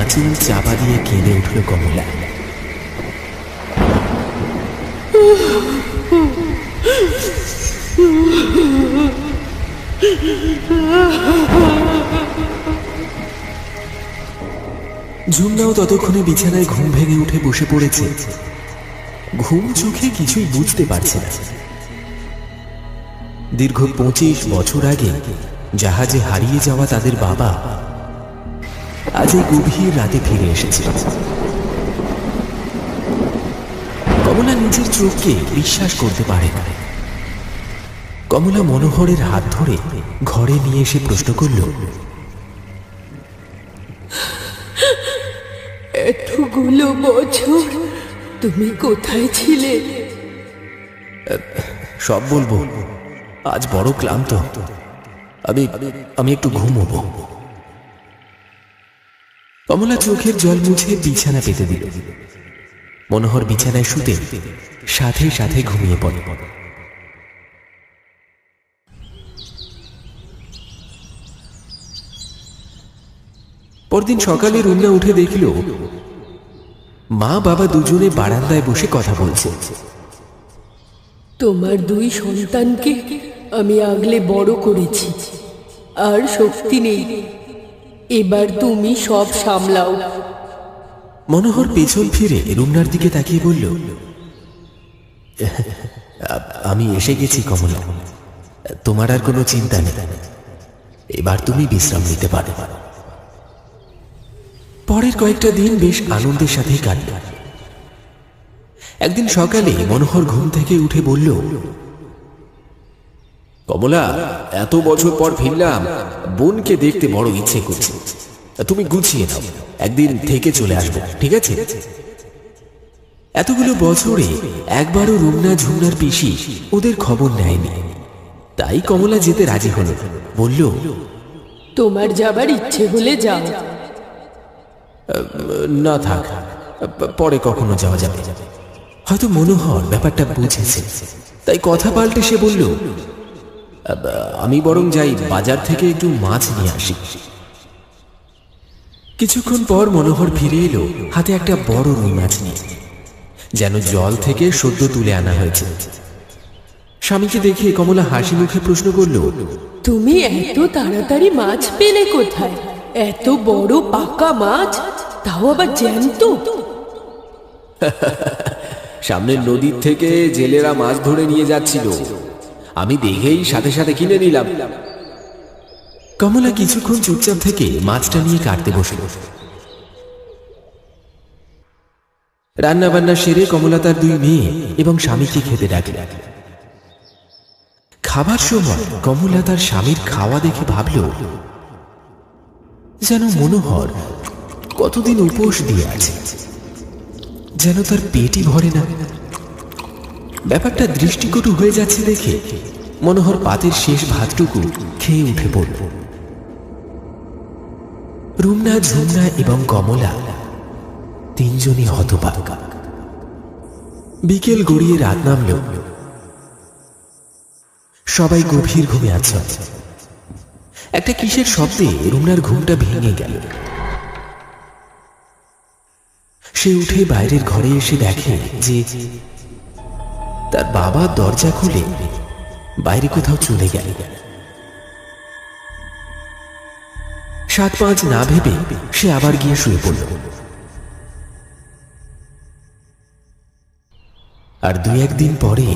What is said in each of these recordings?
আঁচল চাপা দিয়ে কেঁদে উঠল কমলা। ঝুমনাও ততক্ষণে বিছানায় ঘুম ভেঙে উঠে বসে পড়েছে। ঘুম চোখে কিছুই বুঝতে পারছে না। দীর্ঘ পঁচিশ বছর আগে জাহাজে হারিয়ে যাওয়া তাদের বাবা আজ এই গভীর রাতে ফিরে এসেছে কমলা নিজের চোখকে বিশ্বাস করতে পারে না। কমলা মনোহরের হাত ধরে ঘরে নিয়ে এসে প্রশ্ন করল এতগুলো বছর তুমি কোথায় ছিলে? সব বলব। আজ বড় ক্লান্ত। আমি আমি একটু ঘুমোবো। কমলা চোখের জল মুছে বিছানা পেতে দিল। মনোহর বিছানায় শুতে সাথে সাথে ঘুমিয়ে পড়ে। পরদিন সকালে রুমনা উঠে দেখল, মা বাবা দুজনে বারান্দায় বসে কথা বলছে। তোমার দুই সন্তানকে আমি আগলে বড় করেছি। আর শক্তি নেই। এবার তুমি সব সামলাও। মনোহর পেছন ফিরে রুমনার দিকে তাকিয়ে বলল, আমি এসে গেছি কমলা। তোমার আর কোনো চিন্তা নেই। এবার তুমি বিশ্রাম নিতে পারো। পরের কয়েকটা দিন বেশ আনন্দের সাথেই কাটল। একদিন সকালে মনোহর ঘুম থেকে উঠে বলল কমলা এত বছর পর ফিরলাম। বোনকে দেখতে বড় ইচ্ছে করছে। তুমি গুছিয়ে নাও একদিন থেকে চলে আসব ঠিক আছে? এতগুলো বছরে একবারও রুমনা ঝুমনার পিসি ওদের খবর নেয়নি। তাই কমলা যেতে রাজি হলো। বলল তোমার যাবার ইচ্ছে হলে যাও। না থাক পরে কখনো যাওয়া যাবে। হয়তো মনোহর ব্যাপারটা বুঝেছে। তাই কথা পাল্টে সে বলল আমি বরং যাই বাজার থেকে একটু মাছ নিয়ে আসি। কিছুক্ষণ পর মনোহর ফিরে এলো হাতে একটা বড় রুই মাছ নিয়ে যেন জল থেকে সদ্য তুলে আনা হয়েছে। স্বামীকে দেখে কমলা হাসি মুখে প্রশ্ন করল তুমি এত তাড়াতাড়ি মাছ পেলে কোথায়? এত বড় পাকা মাছ তাও আবার জ্যান্ত? সামনের নদীর থেকে জেলেরা মাছ ধরে নিয়ে যাচ্ছিল। আমি দেখেই সাথে সাথে কিনে নিলাম। কমলা কিছুক্ষণ চুপচাপ থেকে মাছটা নিয়ে কাটতে বসল। রান্না বান্না সেরে কমলা তার দুই মেয়ে এবং স্বামীকে খেতে ডাকল। খাবার সময় কমলা তার স্বামীর খাওয়া দেখে ভাবল, যেন মনোহর কতদিন উপোস দিয়ে আছে, যেন তার পেটই ভরে না। ব্যাপারটা দৃষ্টিকটু হয়ে যাচ্ছে দেখে মনোহর পাতের শেষ ভাতটুকু খেয়ে উঠে পড়ল। রুমনা, ঝুমনা এবং কমলা তিনজনই হতবাক। বিকেল গড়িয়ে রাত নামল। সবাই গভীর ঘুমে আছে একটা কিসের শব্দে রুমনার ঘুমটা ভেঙে গেল। সে উঠে বাইরের ঘরে এসে দেখে যে তার বাবা দরজা খুলে বাইরে কোথাও চলে গেল। সাত পাঁচ না ভেবে সে আবার গিয়ে শুয়ে পড়ল। আর দুই একদিন পরে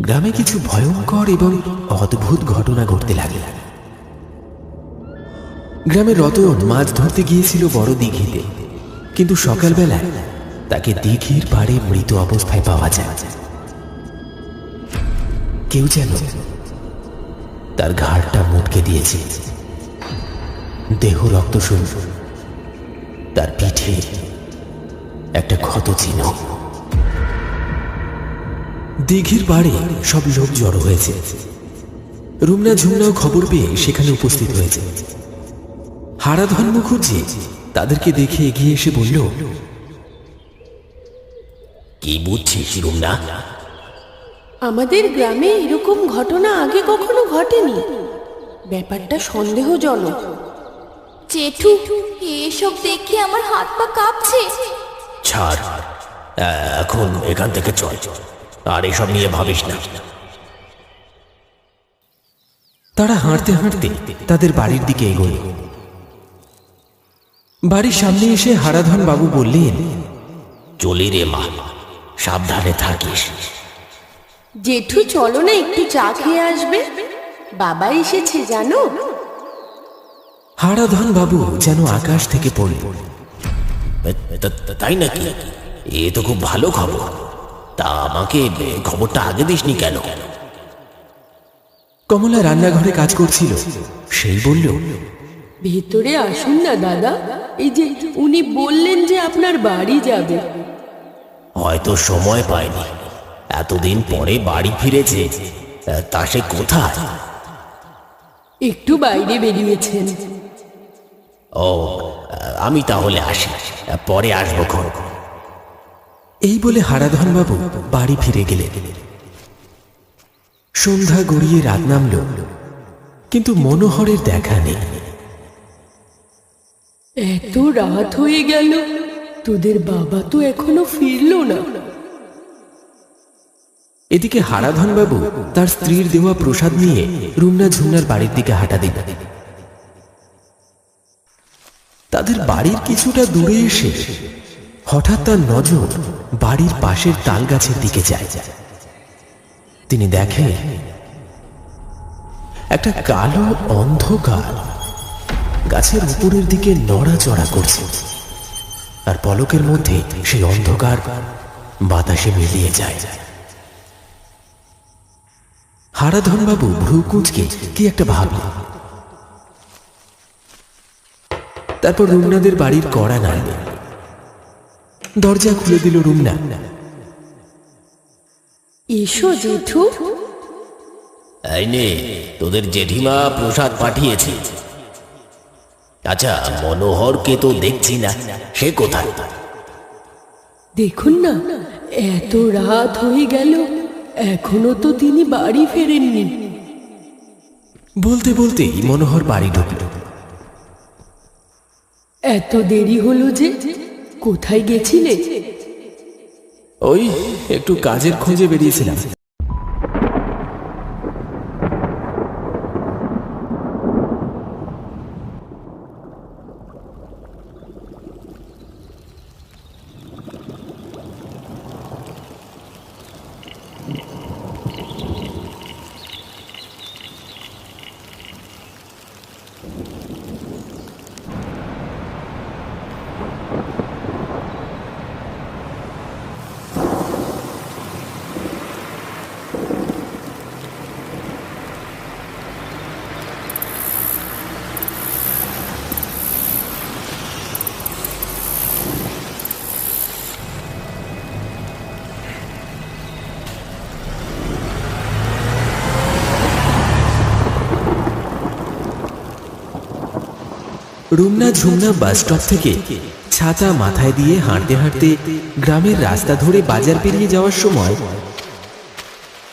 গ্রামে কিছু ভয়ঙ্কর এবং অদ্ভুত ঘটনা ঘটতে লাগল। গ্রামে রতন মাছ ধরতে গিয়েছিল বড় দিঘিতে, কিন্তু সকালবেলায় তাকে দিঘির পাড়ে মৃত অবস্থায় পাওয়া যায়। কেউ যেন তার ঘাড়টা মুটকে দিয়েছে। দেহ রক্ত তার পিঠে একটা ক্ষত চিহ্ন দিঘির পাড়ে সব লোক জড়ো হয়েছে। রুমনা ঝুমনাও খবর পেয়ে সেখানে উপস্থিত হয়েছে। হারাধন মুখুজ্জি তাদেরকে দেখে এগিয়ে এসে বলল, কি বুঝছিস রুমনা? আমাদের গ্রামে এরকম ঘটনা আগে কখনো ঘটেনি। ব্যাপারটা সন্দেহজনক। জেঠু এসব দেখে আমার হাত পা কাঁপছে। ছাড়। এখন এখান থেকে চল। আর এসব নিয়ে ভাবিস না। তারা হাঁটতে হাঁটতে তাদের বাড়ির দিকে এগোল। বাড়ির সামনে এসে হারাধন বাবু বললেন চলি রে মা সাবধানে থাকিস। জেঠু চলো না একটু চা খেয়ে আসবে। বাবা এসেছে জানো? হারাধন বাবু যেন আকাশ থেকে তা- তাই নাকি? এ তো খুব ভালো খবর। তা আমাকে খবরটা আগে দিসনি কেন? কমলা রান্নাঘরে কাজ করছিল। সেই বলল ভেতরে আসুন না দাদা। এই যে উনি বললেন যে আপনার বাড়ি যাবে। হয়তো সময় পায়নি। এতদিন পরে বাড়ি ফিরেছে তা সে কোথায়? একটু বাইরে বেরিয়েছেন। ও আমি তাহলে আসি পরে আসব খন এই বলে হারাধন বাবু বাড়ি ফিরে গেলেন। সন্ধ্যা গড়িয়ে রাত নামল কিন্তু মনোহরের দেখা নেই। এত রাত হয়ে গেল তোদের বাবা তো এখনও ফিরলো না। এদিকে হারাধন বাবু তার স্ত্রীর দেওয়া প্রসাদ নিয়ে রুমনা ঝুমনার বাড়ির দিকে হাঁটা দিল তাদের বাড়ির কিছুটা দূরে এসে হঠাৎ তার নজর বাড়ির পাশের তাল গাছের দিকে যায়। তিনি দেখেন একটা কালো অন্ধকার গাছের উপরের দিকে নড়াচড়া করছে। আর পলকের মধ্যে সেই অন্ধকার বাতাসে মিলিয়ে যায়। হারাধন বাবু ভ্রু কুঁচকে কি একটা ভাবলেন তারপর রুমনাদের বাড়ির কড়া নাড়লেন দরজা খুলে দিল রুমনা। এসো জেঠু। এই নে তোদের জেঠিমা প্রসাদ পাঠিয়েছে। আচ্ছা মনোহরকে তো দেখছি না সে কোথায়? দেখুন না এত রাত হয়ে গেল। এখনও তো তিনি বাড়ি ফেরেননি। বলতে বলতেই মনোহর বাড়ি ঢুকল। এত দেরি হলো যে কোথায় গেছিলে? ওই একটু কাজের খোঁজে বেরিয়েছিলাম। রুমনা ঝুমনা বাস স্টপ থেকে ছাতা মাথায় দিয়ে হাঁটতে হাঁটতে গ্রামের রাস্তা ধরে বাজার পেরিয়ে যাওয়ার সময়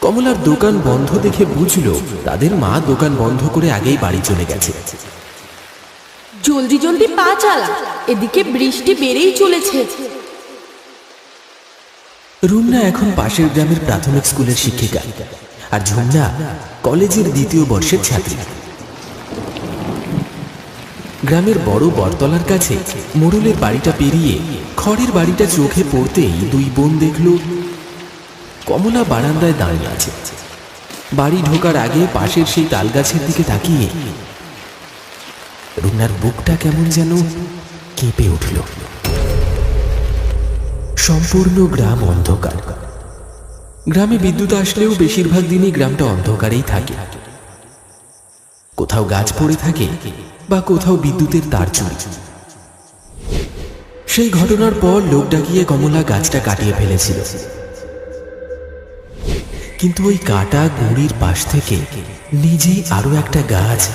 কমলার দোকান বন্ধ দেখে বুঝল তাদের মা দোকান বন্ধ করে আগেই বাড়ি চলে গেছে। জলদি জলদি পা চালা এদিকে বৃষ্টি বেড়েই চলেছে। রুমনা এখন পাশের গ্রামের প্রাথমিক স্কুলের শিক্ষিকা। আর ঝুমনা কলেজের দ্বিতীয় বর্ষের ছাত্রী। গ্রামের বড় বটতলার কাছে মোড়লের বাড়িটা পেরিয়ে খড়ের বাড়িটা চোখে পড়তেই দুই বোন দেখল, কমলা বারান্দায় দাঁড়িয়ে আছে। বাড়ি ঢোকার আগে পাশের সেই তালগাছের দিকে তাকিয়ে রুমনার বুকটা কেমন যেন কেঁপে উঠল। সম্পূর্ণ গ্রাম অন্ধকার। গ্রামে বিদ্যুৎ আসলেও বেশিরভাগ দিনই গ্রামটা অন্ধকারেই থাকে। কোথাও গাছ পড়ে থাকে বা কোথাও বিদ্যুতের তার চুরি। সেই ঘটনার পর লোক ডাকিয়ে কমলা গাছটা কাটিয়ে ফেলেছিল। কিন্তু ওই কাটা গুঁড়ির পাশ থেকে নিজেই আরও একটা গাছ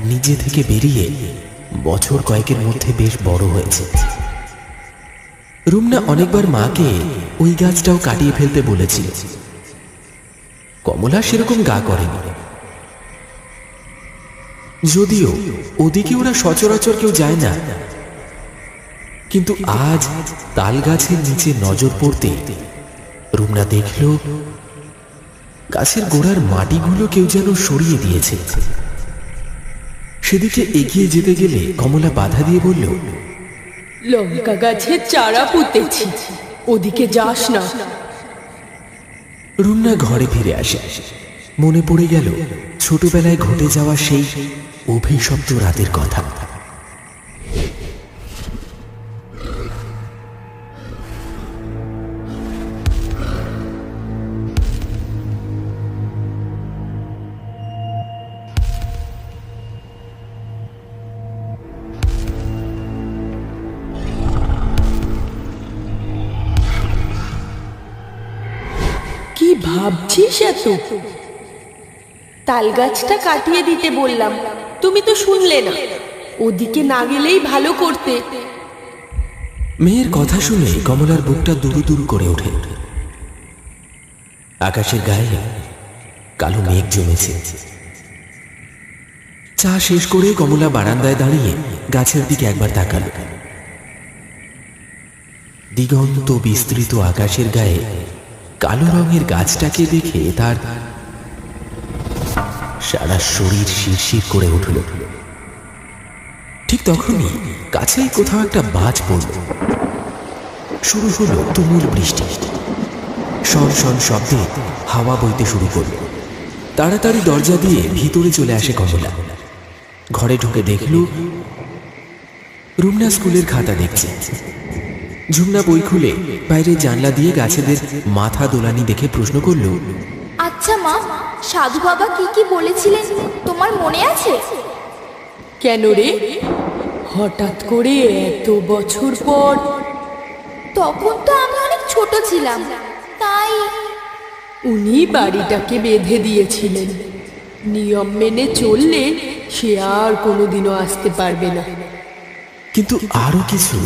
নিজে থেকে বেরিয়ে বছর কয়েকের মধ্যে বেশ বড় হয়েছে। রুমনা অনেকবার মাকে ওই গাছটাও কাটিয়ে ফেলতে বলেছিল। কমলা সেরকম গা করেনি। যদিও ওদিকে ওরা সচরাচর কেউ যায় না। কিন্তু আজ তাল গাছের নিচে নজর পড়তে রুমনা দেখল গাছের গোড়ার মাটিগুলো কেউ যেন সরিয়ে দিয়েছে। সেদিকে এগিয়ে যেতে গেলে কমলা বাধা দিয়ে বলল লঙ্কা গাছের চারা পুঁতেছি ওদিকে যাস না। রুন্না ঘরে ফিরে আসে। মনে পড়ে গেল ছোটবেলায় ঘটে যাওয়া সেই অভিশপ্ত রাতের কথা। কি ভাবছিস এত? তাল গাছটা কাটিয়ে দিতে বললাম। তুমি তো শুনলে না। ওদিকে না গেলেই ভালো করতে। মেয়ের কথা শুনে কমলার বুকটা দুরু দুরু করে ওঠে। আকাশের গায়ে কালো মেঘ জমেছে। চা শেষ করে কমলা বারান্দায় দাঁড়িয়ে গাছের দিকে একবার তাকাল। দিগন্ত বিস্তৃত আকাশের গায়ে কালো রঙের গাছটাকে দেখে তার সারা শরীর শিরশির করে উঠল। ঠিক তখনই কাছেই কোথাও একটা বাজ পড়ল। শুরু হলো তুমুল বৃষ্টি। শন শন শব্দে হাওয়া বইতে শুরু করল। তাড়াতাড়ি দরজা দিয়ে ভিতরে চলে আসে কমলা। ঘরে ঢুকে দেখল, রুমনা স্কুলের খাতা দেখছে। ঝুমনা বই খুলে বাইরে জানলা দিয়ে গাছেদের মাথা দোলানি দেখে প্রশ্ন করল আচ্ছা মা সাধু বাবা কি কি বলেছিলেন তোমার মনে আছে? কেন রে? হঠাৎ করে এত বছর পর। তখন তো আমি অনেক ছোট ছিলাম তাই উনি বাড়িটাকে বেঁধে দিয়েছিলেন। নিয়ম মেনে চললে সে আর কোনোদিনও আসতে পারবে না। কিন্তু আরও কিছু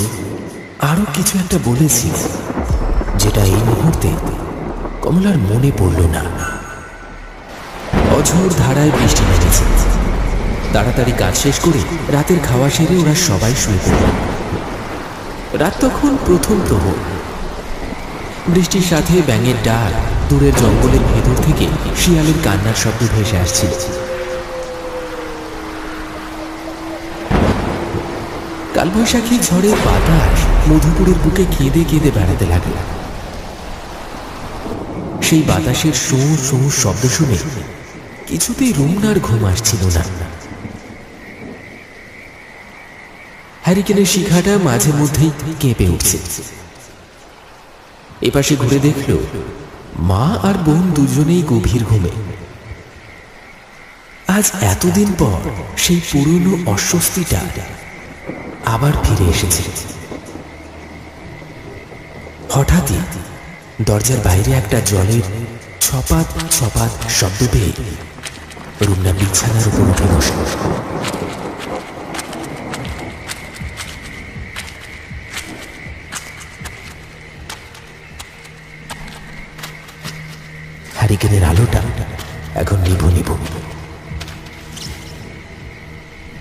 আরও কিছু একটা বলেছি যেটা এই মুহূর্তে কমলার মনে পড়ল না। অঝোর ধারায় বৃষ্টি নেমেছে তাড়াতাড়ি কাজ শেষ করে রাতের খাওয়া সেরে ওরা সবাই শুয়ে পড়ল। রাত তখন প্রথম প্রহর। বৃষ্টির সাথে ব্যাঙের ডাক দূরের জঙ্গলের ভেতর থেকে শিয়ালের কান্নার শব্দ ভেসে আসছিল। কালবৈশাখী ঝড়ের বাতাস মধুপুরের বুকে কেঁদে কেঁদে বেড়াতে লাগল। সেই বাতাসের সোঁ সোঁ শব্দ শুনে কিছুতেই রুমনার ঘুম আসছিল না। হ্যারিকেনের শিখাটা মাঝে মধ্যেই কেঁপে উঠছে। এপাশে ঘুরে দেখল, মা আর বোন দুজনেই গভীর ঘুমে। আজ এতদিন পর সেই পুরনো অস্বস্তিটা আবার ফিরে এসেছে। হঠাৎই দরজার বাইরে একটা জলের ছপাত ছপাত শব্দ পেয়ে রুমনা বিছানার উপর উঠে বসল হ্যারিকেনের আলোটা এখন নিভু নিভু।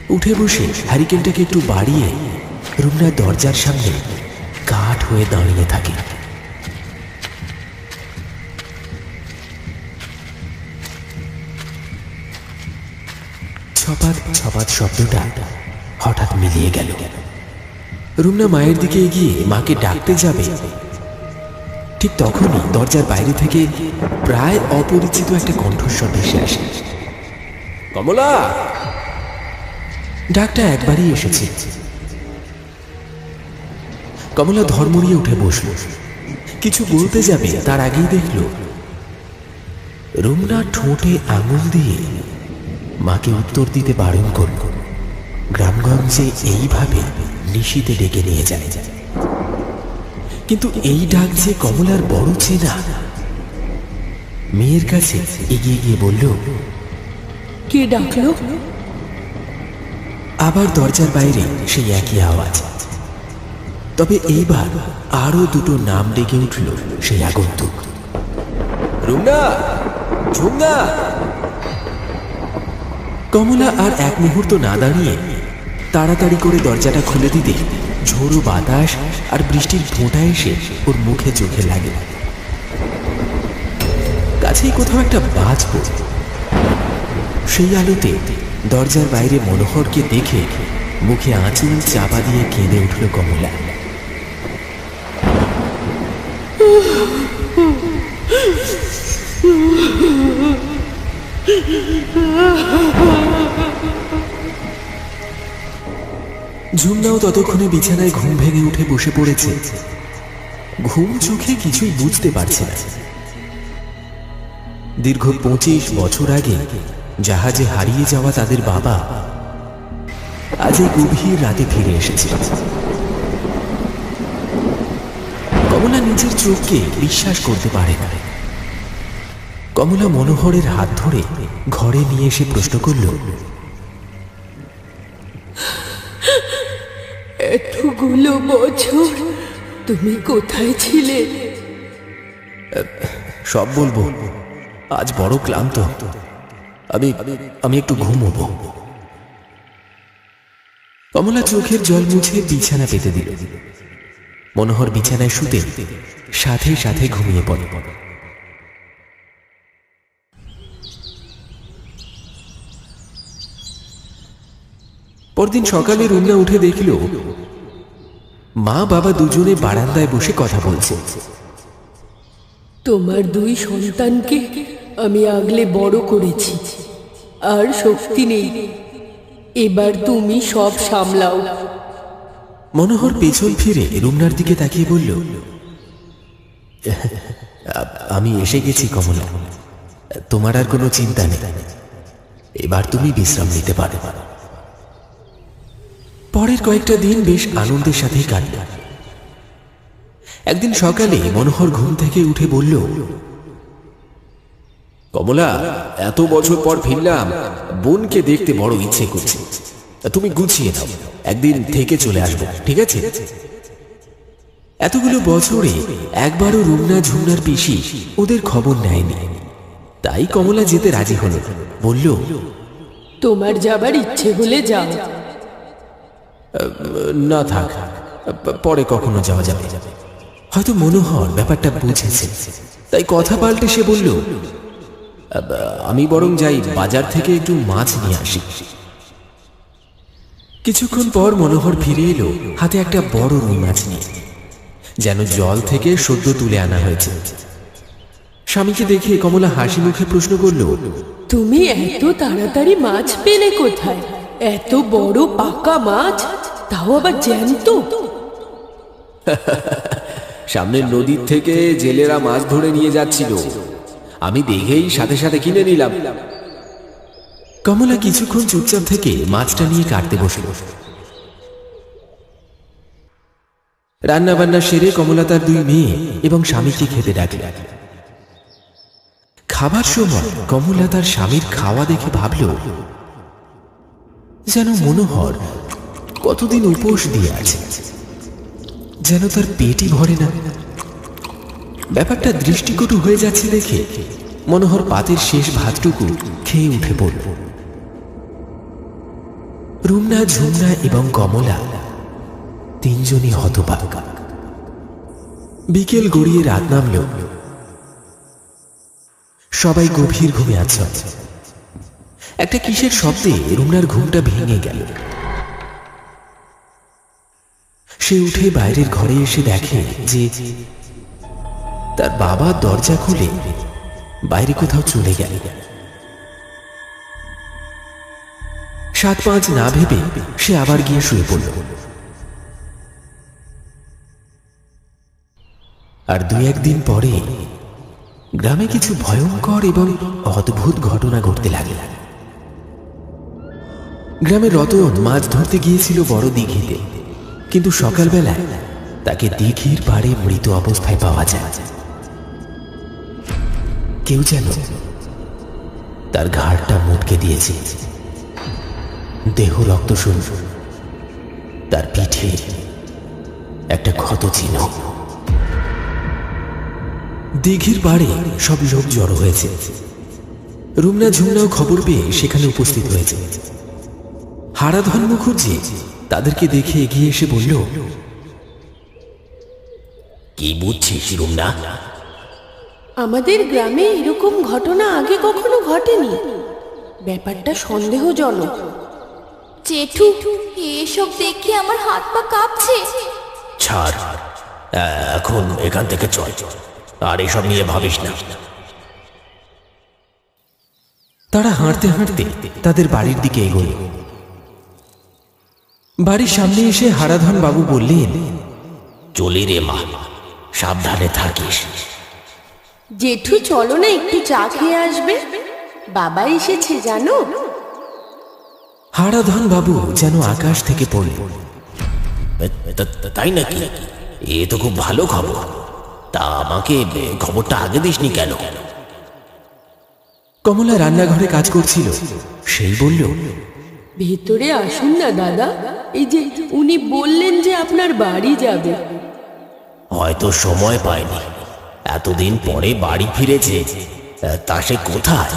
উঠে বসে হ্যারিকেনটাকে একটু বাড়িয়ে রুমনা দরজার সামনে কাঠ হয়ে দাঁড়িয়ে থাকে। ছপাত ছপাত শব্দটা হঠাৎ মিলিয়ে গেল। রুমনা মায়ের দিকে এগিয়ে মাকে ডাকতে যাবে। ঠিক তখনই দরজার বাইরে থেকে প্রায় অপরিচিত একটা কণ্ঠস্বর ভেসে আসে। কমলা! ডাকটা একবারই এসেছে। কমলা ধর্মরিয়ে উঠে বসল। কিছু বলতে যাবে তার আগেই দেখল রুমনা ঠোঁটে আঙুল দিয়ে মাকে উত্তর দিতে বারণ করল। গ্রামগঞ্জে এইভাবে নিশিতে ডেকে নিয়ে যায়। কিন্তু এই ডাক যে কমলার বড় চেনা মেয়ের কাছে এগিয়ে গিয়ে বলল কে ডাকলো? আবার দরজার বাইরে সেই একই আওয়াজ। তবে এইবার আরও দুটো নাম ডেকে উঠল সেই আগন্তুক। রুমনা ঝুমনা কমলা আর এক মুহূর্ত না দাঁড়িয়ে তাড়াতাড়ি করে দরজাটা খুলে দিতে ঝোড়ো বাতাস আর বৃষ্টির ফোঁটা এসে ওর মুখে চোখে লাগে কাছেই কোথাও একটা বাজ পড়ল। সেই আলোতে দরজার বাইরে মনোহরকে দেখে মুখে আঁচল চাপা দিয়ে কেঁদে উঠল কমলা ঝুমনাও ততক্ষণে বিছানায় ঘুম ভেঙে উঠে বসে পড়েছে। ঘুম চোখে কিছুই বুঝতে পারছে না। দীর্ঘ পঁচিশ বছর আগে জাহাজে হারিয়ে যাওয়া তাদের বাবা আজ এই গভীর রাতে ফিরে এসেছে। কমলা নিজের চোখকে বিশ্বাস করতে পারে না। কমলা মনোহরের হাত ধরে ঘরে নিয়ে এসে প্রশ্ন করল এতগুলো বছর? তুমি কোথায় ছিলে? সব বলব। আজ বড় ক্লান্ত। আমি আমি একটু ঘুমোবো। কমলা চোখের জল মুছে বিছানা পেতে দিল। মনোহর বিছানায় শুতে সাথে সাথে ঘুমিয়ে পড়ে। পরদিন সকালে রুমনা উঠে দেখল মা বাবা দুজনে বারান্দায় বসে কথা বলছে। তোমার দুই সন্তানকে আমি আগলে বড় করেছি আর শক্তি নেই। এবার তুমি সব সামলাও। মনোহর পেছন ফিরে রুমনার দিকে তাকিয়ে বলল আমি এসে গেছি কমলা। তোমার আর কোনো চিন্তা নেই। এবার তুমি বিশ্রাম নিতে পারো। পরের কয়েকটা দিন বেশ আনন্দের সাথে কাটল একদিন সকালে মনোহর ঘুম থেকে উঠে বলল কমলা এত বছর পর ফিরলাম। বোনকে দেখতে বড় ইচ্ছে করছে। তুমি গুছিয়ে দাও একদিন থেকে চলে আসব ঠিক আছে? এতগুলো বছরে একবারও রুমনা ঝুমনার পিসি ওদের খবর নেয়নি। তাই কমলা যেতে রাজি হলো। বলল তোমার যাবার ইচ্ছে হলে যাও। না থাক, পরে কখনো যাওয়া যাবে। হয়তো মনোহর ব্যাপারটা বুঝেছে। তাই কথা পাল্টে সে বলল, আমি বরং যাই বাজার থেকে একটু মাছ নিয়ে আসি। কিছুক্ষণ পর মনোহর ফিরে এলো হাতে একটা বড় রুই মাছ নিয়ে, যেন জল থেকে সদ্য তুলে আনা হয়েছে। স্বামীকে দেখে কমলা হাসি মুখে প্রশ্ন করল, তুমি এত তাড়াতাড়ি মাছ পেলে কোথায়? এত বড় পাকা মাছ? তাও আবার জ্যান্ত? সামনের নদীর থেকে জেলেরা মাছ ধরে নিয়ে যাচ্ছিল। আমি দেখেই সাথে সাথে কিনে নিলাম। কমলা কিছুক্ষণ চুপচাপ থেকে মাছটা নিয়ে কাটতে বসল। রান্না বান্না সেরে কমলা তার দুই মেয়ে এবং স্বামীকে খেতে ডাকল। খাবার সময় কমলা তার স্বামীর খাওয়া দেখে ভাবল, যেন মনোহর কতদিন উপোস দিয়ে আছে? যেন তার পেটই ভরে না। ব্যাপারটা দৃষ্টিকটু হয়ে যাচ্ছে দেখে মনোহর পাতের শেষ ভাতটুকু খেয়ে উঠে পড়ল। রুমনা, ঝুমনা এবং কমলা তিনজনই হতবাক। বিকেল গড়িয়ে রাত নামল। সবাই গভীর ঘুমে আছে। একটা কিসের শব্দে রুমনার ঘুমটা ভেঙে গেল। সে উঠে বাইরের ঘরে এসে দেখে যে তার বাবা দরজা খুলে বাইরে কোথাও চলে গেল। সাত পাঁচ না ভেবে সে আবার গিয়ে শুয়ে পড়ল। আর দু একদিন পরে গ্রামে কিছু ভয়ঙ্কর এবং অদ্ভুত ঘটনা ঘটতে লাগল। গ্রামের রতন মাছ ধরতে গিয়েছিল বড় দিঘিতে। কিন্তু সকালবেলায় তাকে দিঘির পাড়ে মৃত অবস্থায় পাওয়া যায়। কেউ যেন তার ঘাড়টা মুটকে দিয়েছে। দেহ রক্ত শুনল তার পিঠে একটা ক্ষত ছিল দিঘির পাড়ে সব লোক জড়ো হয়েছে। রুমনা ঝুমনাও খবর পেয়ে সেখানে উপস্থিত হয়েছে। হারাধন মুখুজ্জি তাদেরকে দেখে এগিয়ে এসে বলল কি বুঝছিস রুমনা? আমাদের গ্রামে এরকম ঘটনা আগে কখনো ঘটেনি। ব্যাপারটা সন্দেহজনক। জেঠু এসব দেখে আমার হাত পা কাঁপছে। ছাড়। এখন এখান থেকে চল। আর এসব নিয়ে ভাবিস না। তারা হাঁটতে হাঁটতে তাদের বাড়ির দিকে এগোল। বাড়ির সামনে এসে হারাধন বাবু বললেন চলি রে মা সাবধানে থাকিস। জেঠু চলো না একটু চা খেয়ে আসবে। বাবা এসেছে জানো? হারাধন বাবু যেন আকাশ থেকে পড়ল। তাই নাকি? এ তো খুব ভালো খবর। তা আমাকে খবরটা আগে দিসনি কেন? কমলা রান্নাঘরে কাজ করছিল। সেই বলল ভেতরে আসুন না দাদা। এই যে উনি বললেন যে আপনার বাড়ি যাবে। হয়তো সময় পায়নি। এতদিন পরে বাড়ি ফিরেছে তা সে কোথায়?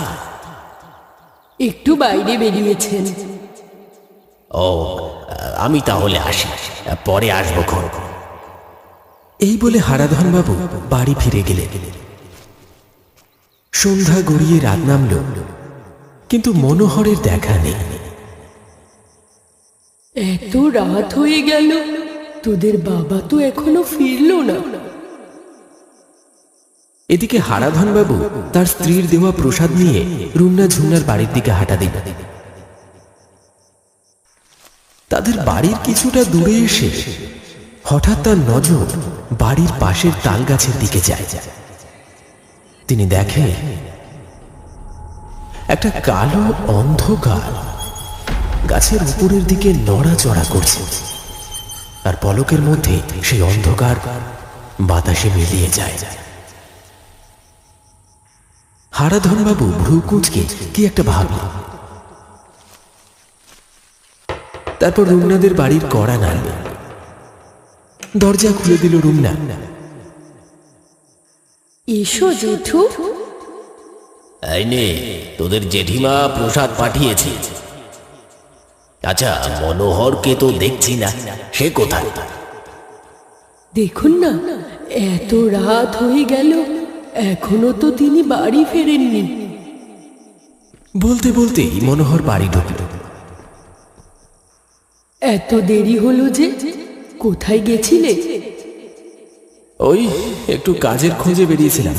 একটু বাইরে বেরিয়েছেন। ও আমি তাহলে আসি পরে আসব খন এই বলে হারাধন বাবু বাড়ি ফিরে গেলেন। সন্ধ্যা গড়িয়ে রাত নামল কিন্তু মনোহরের দেখা নেই। এত রাত হয়ে গেল, তোদের বাবা তো এখনও ফিরলো না। এদিকে হারাধন বাবু তার স্ত্রীর দেওয়া প্রসাদ নিয়ে রুমনা ঝুমনার বাড়ির দিকে হাঁটা দিল তাদের বাড়ির কিছুটা দূরে এসে হঠাৎ তার নজর বাড়ির পাশের তাল গাছের দিকে যায়। তিনি দেখেন একটা কালো অন্ধকার গাছের উপরের দিকে নড়াচড়া করছে। আর পলকের মধ্যে সেই অন্ধকার বাতাসে মিলিয়ে যায়। হারাধনবাবু ভ্রু কুঁচকে কি একটা ভাবল তারপর রুমনাদের বাড়ির কড়া নাড়ল দরজা খুলে দিল রুমনা। এসো জেঠু। এই নে তোদের জেঠিমা প্রসাদ পাঠিয়েছে। আচ্ছা মনোহরকে তো দেখছি না। সে কোথায়? দেখুন না এত রাত হয়ে গেল এখনও তো তিনি বাড়ি ফেরেননি। বলতে বলতেই মনোহর বাড়ি ঢুকল। এত দেরি হলো যে কোথায় গেছিলে? ওই একটু কাজের খোঁজে বেরিয়েছিলাম।